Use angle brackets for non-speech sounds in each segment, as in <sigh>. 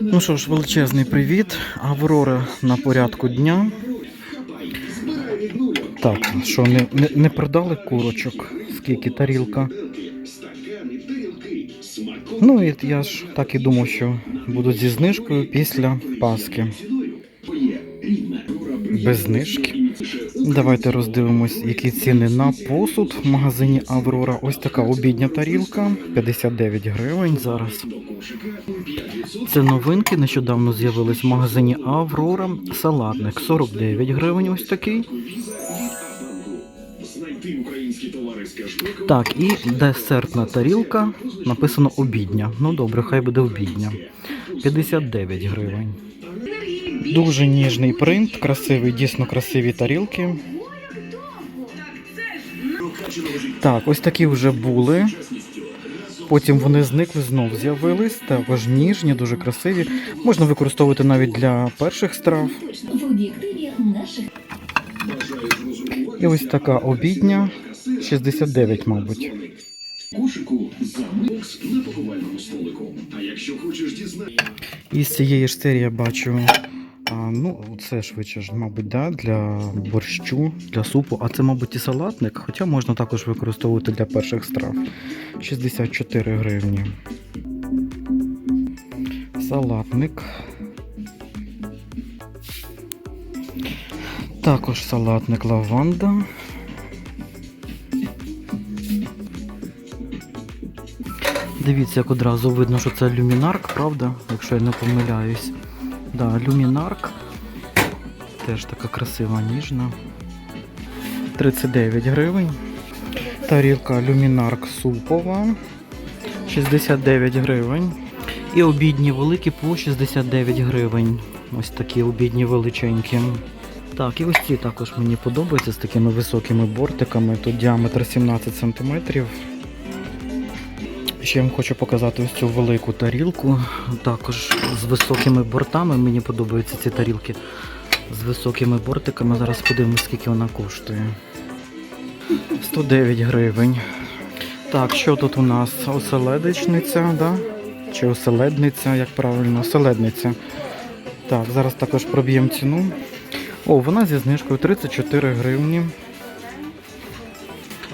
Ну що ж, величезний привіт. Аврора на порядку дня. Так, що, не, не, не продали курочок? Скільки тарілка? Ну, і я ж так і думав, що будуть зі знижкою після Пасхи. Без знижки. Давайте роздивимось, які ціни на посуд в магазині Аврора. Ось така обідня тарілка 59 гривень зараз. Це новинки нещодавно з'явились в магазині Аврора. Салатник 49 гривень. Ось такий. Так, і десертна тарілка. Написано обідня. Ну добре, хай буде обідня. 59 гривень. Дуже ніжний принт, красивий, дійсно красиві тарілки. Так, ось такі вже були. Потім вони зникли, знов з'явились. Також ніжні, дуже красиві. Можна використовувати навіть для перших страв. І ось така обідня, 69, мабуть. Кошику замокс на поховальному столику. А якщо хочеш дізнатися, І з цієї ж серії я бачу. Ну, це швидше ж, мабуть, да, для борщу, для супу, а це, мабуть, і салатник, хоча можна також використовувати для перших страв. 64 гривні. Салатник. Також салатник лаванда. Дивіться, як одразу видно, що це люмінарк, правда? Якщо я не помиляюсь. Да, люмінарк. Теж така красива, ніжна. 39 гривень. Тарілка люмінарк супова. 69 гривень. І обідні великі по 69 гривень. Ось такі обідні величенькі. Так, і ось ці також мені подобаються з такими високими бортиками. Тут діаметр 17 см. Ще я вам хочу показати ось цю велику тарілку. Також з високими бортами. Мені подобаються ці тарілки з високими бортиками. Зараз подивимось, скільки вона коштує. 109 гривень. Так, що тут у нас? Оселедичниця, да? Чи оселедниця, як правильно? Оселедниця. Так, зараз також проб'ємо ціну. О, вона зі знижкою 34 гривні.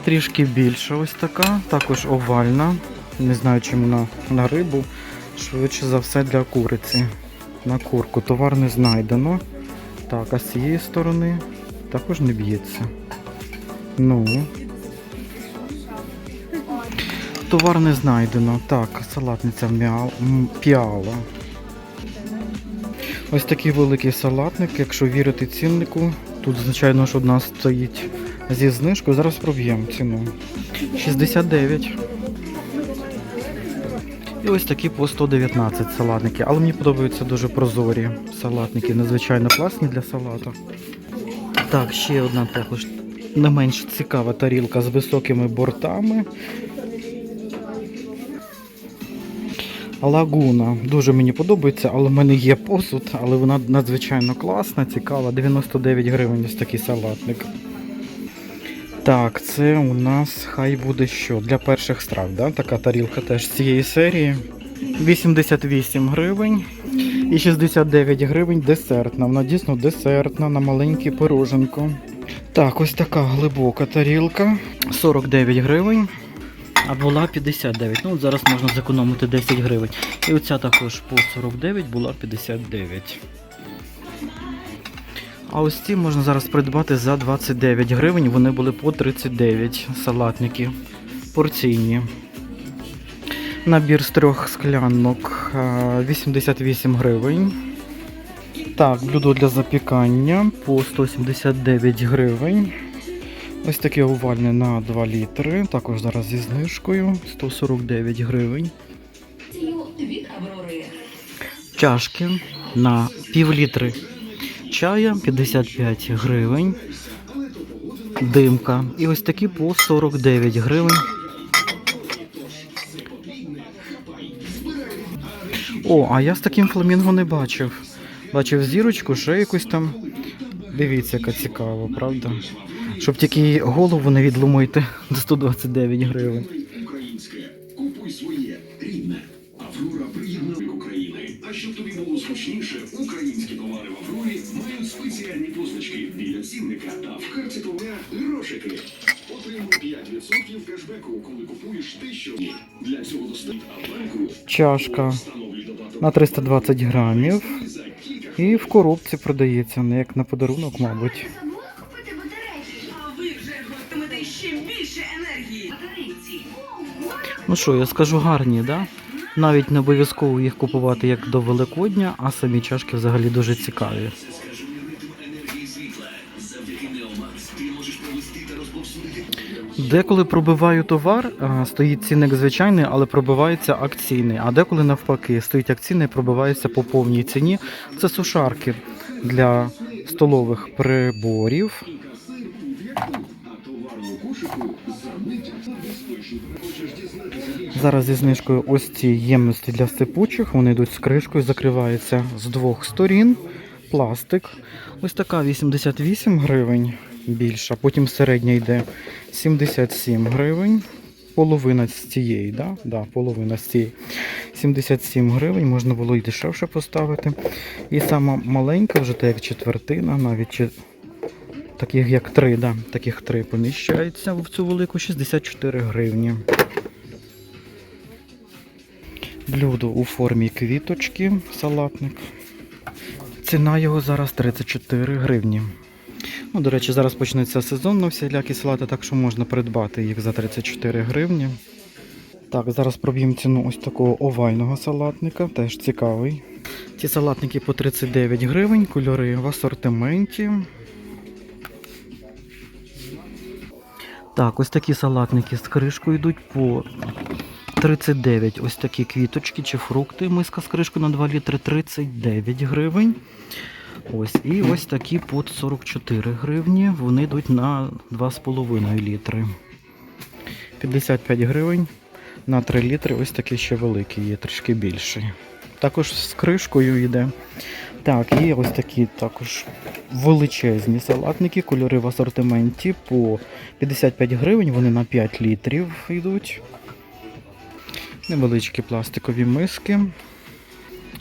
Трішки більша ось така, також овальна. Не знаю, чому на, на рибу. Швидше за все для куриці. На курку. Товар не знайдено. Так, а з цієї сторони також не б'ється. Ну. Товар не знайдено. Так, салатниця м'ял, м, піала. Ось такий великий салатник, якщо вірити ціннику. Тут, звичайно, ж одна стоїть зі знижкою. Зараз проб'ємо ціну. 69. І ось такі по 119 салатники. Але мені подобаються дуже прозорі салатники, надзвичайно класні для салату. Так, ще одна також не менш цікава тарілка з високими бортами. Лагуна. Дуже мені подобається, але в мене є посуд, але вона надзвичайно класна, цікава. 99 гривень ось такий салатник. Так, це у нас хай буде що? Для перших страв, да? така тарілка теж з цієї серії. 88 гривень і 69 гривень десертна. Вона дійсно десертна на маленьке пироженко. Так, ось така глибока тарілка. 49 гривень. А була 59. Ну, от зараз можна зекономити 10 гривень. І оця також по 49 була 59. А ось ці можна зараз придбати за 29 гривень. Вони були по 39 салатники. Порційні. Набір з трьох склянок 88 гривень. Так, блюдо для запікання по 179 гривень. Ось таке овальне на 2 літри. Також зараз зі знижкою 149 гривень. Чашки на пів літри чая 55 гривень. Димка. І ось такі по 49 гривень. О, а я з таким фламінго не бачив. Бачив зірочку, ще якусь там. Дивіться, яка цікава, правда? Щоб тільки голову не відломити <laughs> за 129 гривень. Товаря грошики. Отримуй 5% кешбеку, коли купуєш те, що. Для цього достатньо банку. Чашка на 320 грамів. І в коробці продається, не як на подарунок, мабуть. Ну що, я скажу гарні, да? Навіть не обов'язково їх купувати як до Великодня, а самі чашки взагалі дуже цікаві. Деколи пробиваю товар, стоїть цінник звичайний, але пробивається акційний. А деколи навпаки, стоїть акційний, пробивається по повній ціні. Це сушарки для столових приборів. Зараз зі знижкою ось ці ємності для сипучих. Вони йдуть з кришкою, закриваються з двох сторін. Пластик. Ось така 88 гривень більша. Потім середня йде 77 гривень. Половина з цієї, да? Да, половина з цієї. 77 гривень, можна було і дешевше поставити. І сама маленька, вже так як четвертина, навіть чи- таких як три, да, таких три поміщається в цю велику 64 гривні. Блюдо у формі квіточки, салатник. Ціна його зараз 34 гривні. Ну, до речі, зараз почнеться сезон на всілякі салати, так що можна придбати їх за 34 гривні. Так, зараз проб'ємо ціну ось такого овального салатника, теж цікавий. Ці салатники по 39 гривень, кольори в асортименті. Так, ось такі салатники з кришкою йдуть по 39. Ось такі квіточки чи фрукти. Миска з кришкою на 2 літри 39 гривень. Ось, і ось такі по 44 гривні. Вони йдуть на 2,5 літри. 55 гривень на 3 літри. Ось такий ще великий, є трішки більший. Також з кришкою йде. Так, і ось такі також величезні салатники, кольори в асортименті по 55 гривень, вони на 5 літрів йдуть. Невеличкі пластикові миски.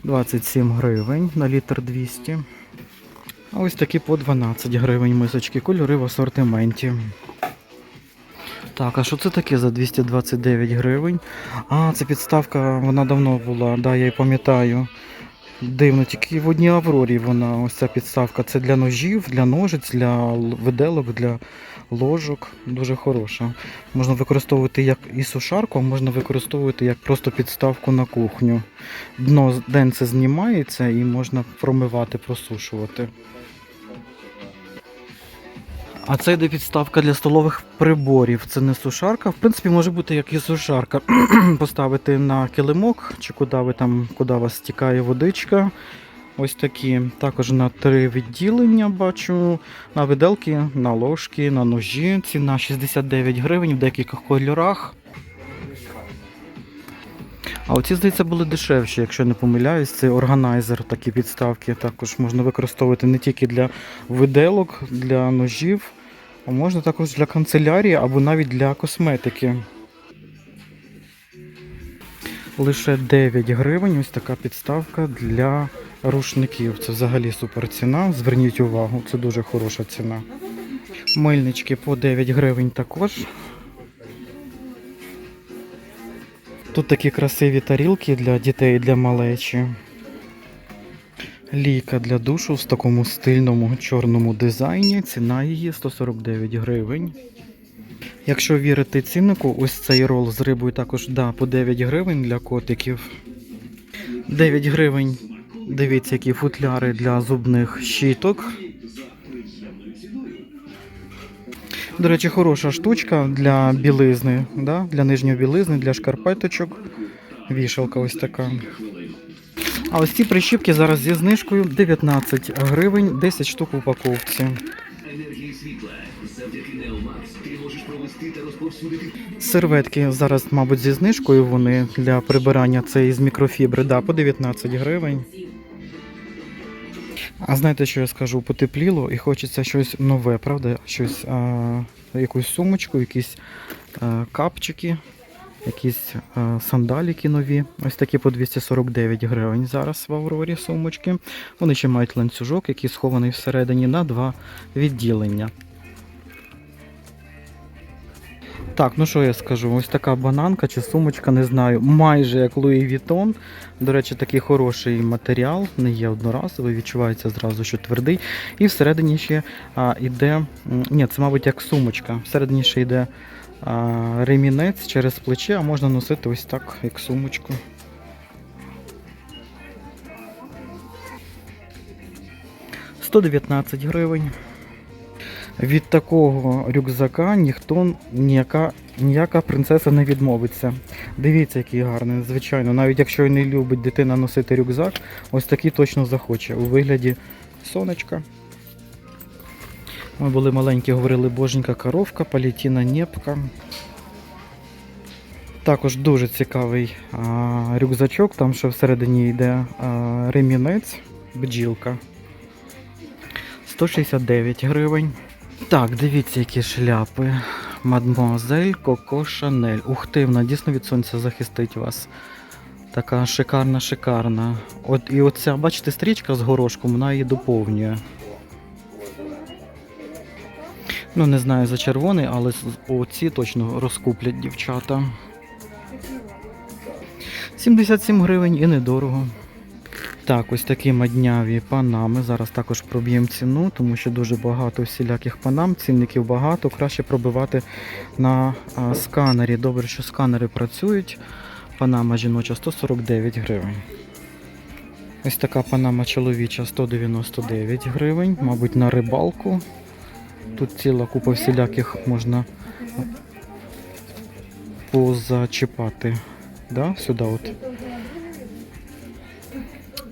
27 гривень на літр 200. А ось такі по 12 гривень мисочки, кольори в асортименті. Так, а що це таке за 229 гривень? А, це підставка, вона давно була, да, я її пам'ятаю. Дивно, тільки в одній Аврорі вона, ось ця підставка. Це для ножів, для ножиць, для виделок, для ложок. Дуже хороша. Можна використовувати як і сушарку, а можна використовувати як просто підставку на кухню. Дно денце знімається і можна промивати, просушувати. А це йде підставка для столових приборів. Це не сушарка. В принципі, може бути як і сушарка. <clears throat> Поставити на килимок, чи куди ви там, куди вас стікає водичка. Ось такі. Також на три відділення бачу. На виделки, на ложки, на ножі. Ціна 69 гривень в деяких кольорах. А оці, здається, були дешевші, якщо не помиляюсь. Це органайзер, такі підставки. Також можна використовувати не тільки для виделок, для ножів, а можна також для канцелярії або навіть для косметики. Лише 9 гривень ось така підставка для рушників. Це взагалі супер ціна. Зверніть увагу, це дуже хороша ціна. Мильнички по 9 гривень також. Тут такі красиві тарілки для дітей, для малечі. Лійка для душу в такому стильному чорному дизайні. Ціна її 149 гривень. Якщо вірити ціннику, ось цей рол з рибою також да, по 9 гривень для котиків. 9 гривень. Дивіться, які футляри для зубних щіток. До речі, хороша штучка для білизни, да? для нижньої білизни, для шкарпеточок. Вішалка ось така. А ось ці прищіпки зараз зі знижкою 19 гривень, 10 штук в упаковці. Серветки зараз, мабуть, зі знижкою вони для прибирання це із мікрофібри, да, по 19 гривень. А знаєте, що я скажу? Потепліло і хочеться щось нове, правда? Щось, а, якусь сумочку, якісь а, капчики. Якісь е, сандаліки нові. Ось такі по 249 гривень зараз в Аврорі сумочки. Вони ще мають ланцюжок, який схований всередині на два відділення. Так, ну що я скажу? Ось така бананка чи сумочка, не знаю, майже як Louis Vuitton. До речі, такий хороший матеріал, не є одноразовий, відчувається зразу, що твердий. І всередині ще а, іде. м, Ні, це, мабуть, як сумочка. Всередині ще йде ремінець через плече, а можна носити ось так, як сумочку. «119 гривень. Від такого рюкзака ніхто ніяка, ніяка принцеса не відмовиться. Дивіться, який гарний, звичайно. Навіть якщо і не любить дитина носити рюкзак, ось такий точно захоче у вигляді сонечка. Ми були маленькі, говорили боженька коровка, палітіна нєпка. Також дуже цікавий а, рюкзачок, там ще всередині йде а, ремінець, бджілка. 169 гривень. Так, дивіться, які шляпи. Мадмуазель Коко Шанель. Ух ти, вона дійсно від сонця захистить вас. Така шикарна, шикарна. От і оця, бачите, стрічка з горошком, вона її доповнює. Ну, не знаю за червоний, але оці точно розкуплять дівчата. 77 гривень і недорого. Так, ось такі мадняві панами. Зараз також проб'ємо ціну, тому що дуже багато всіляких панам, цінників багато. Краще пробивати на а, сканері. Добре, що сканери працюють. Панама жіноча 149 гривень. Ось така панама чоловіча 199 гривень, мабуть, на рибалку. Тут ціла купа всіляких можна позачіпати. Да? Сюди от.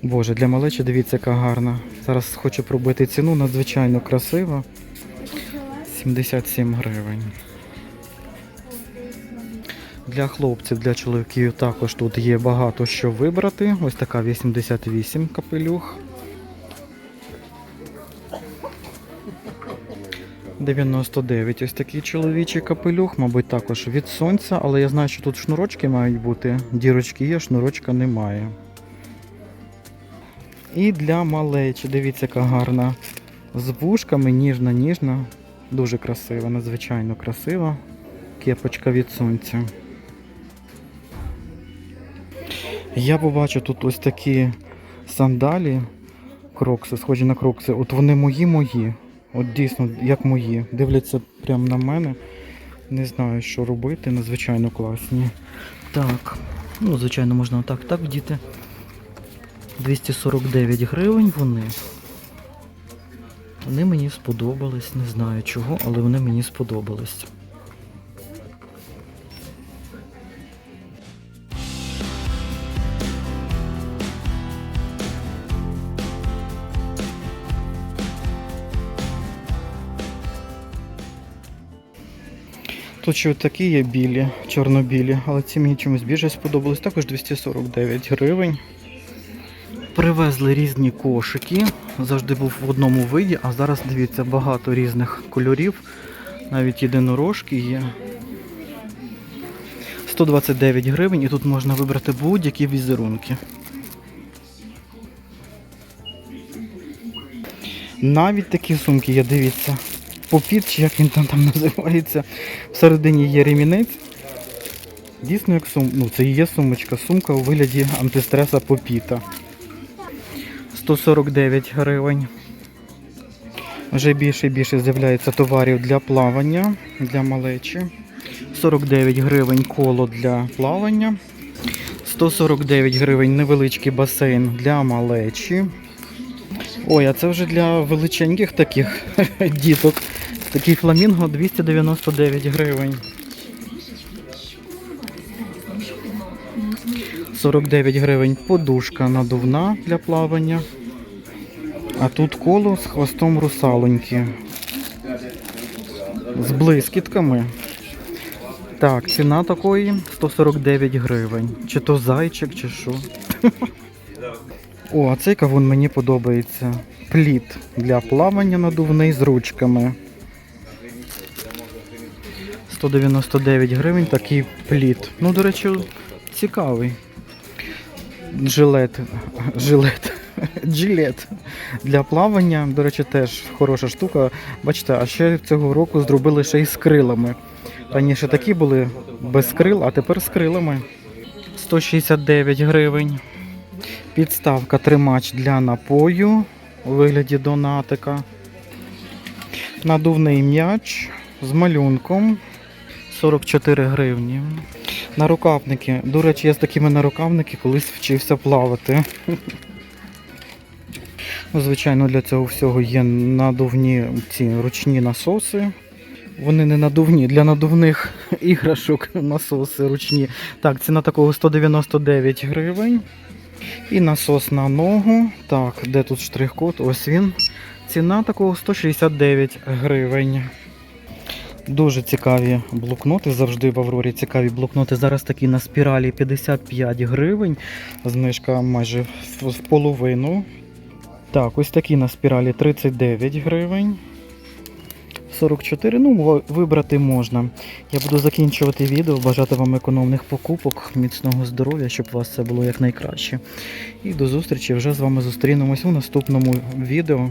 Боже, для малечі дивіться, яка гарна. Зараз хочу пробити ціну, надзвичайно красива. 77 гривень. Для хлопців, для чоловіків також тут є багато що вибрати. Ось така 88 капелюх. 99 ось такий чоловічий капелюх, мабуть, також від сонця, але я знаю, що тут шнурочки мають бути. Дірочки є, шнурочка немає. І для малечі, дивіться, яка гарна. З вушками, ніжна, ніжна. Дуже красива, надзвичайно красива. Кепочка від сонця. Я побачив тут ось такі сандалі, крокси, схожі на крокси. От вони мої мої. От дійсно, як мої. Дивляться прямо на мене. Не знаю, що робити, надзвичайно класні. Так. Ну, звичайно, можна отак так вдіти. 249 гривень вони. Вони мені сподобались, не знаю чого, але вони мені сподобались. Тут такі є білі, чорно-білі, але ці мені чомусь більше сподобались. Також 249 гривень. Привезли різні кошики. Завжди був в одному виді, а зараз дивіться багато різних кольорів. Навіть єдинорожки є. 129 гривень і тут можна вибрати будь-які візерунки. Навіть такі сумки є, дивіться. Попіт, чи як він там, там називається. Всередині є ремінець. Дійсно, як сум... ну, це є сумочка. Сумка у вигляді антистреса попіта. 149 гривень. Вже більше і більше з'являється товарів для плавання, для малечі. 49 гривень коло для плавання. 149 гривень невеличкий басейн для малечі. Ой, а це вже для величеньких таких <laughs> діток. Такий фламінго 299 гривень. 49 гривень подушка надувна для плавання. А тут коло з хвостом русалоньки. З блискітками. Так, ціна такої 149 гривень. Чи то зайчик, чи що. <laughs> О, а цей кавун мені подобається. Плід для плавання надувний з ручками. 199 гривень такий плід. Ну, до речі, цікавий. Жилет. Жилет. <laughs> Джилет для плавання. До речі, теж хороша штука. Бачите, а ще цього року зробили ще й з крилами. Раніше такі були без крил, а тепер з крилами. 169 гривень. Підставка тримач для напою у вигляді донатика. Надувний м'яч з малюнком 44 гривні. Нарукавники. До речі, я з такими нарукавники колись вчився плавати. Ну, Звичайно, для цього всього є надувні ці ручні насоси. Вони не надувні, для надувних <laughs> іграшок насоси ручні. Так, ціна такого 199 гривень. І насос на ногу. Так, де тут штрих-код? Ось він. Ціна такого 169 гривень. Дуже цікаві блокноти. Завжди в Аврорі цікаві блокноти. Зараз такі на спіралі 55 гривень. Знижка майже в, половину. Так, ось такі на спіралі 39 гривень. 44, ну, вибрати можна. Я буду закінчувати відео, бажати вам економних покупок, міцного здоров'я, щоб у вас все було якнайкраще. І до зустрічі вже з вами зустрінемось у наступному відео.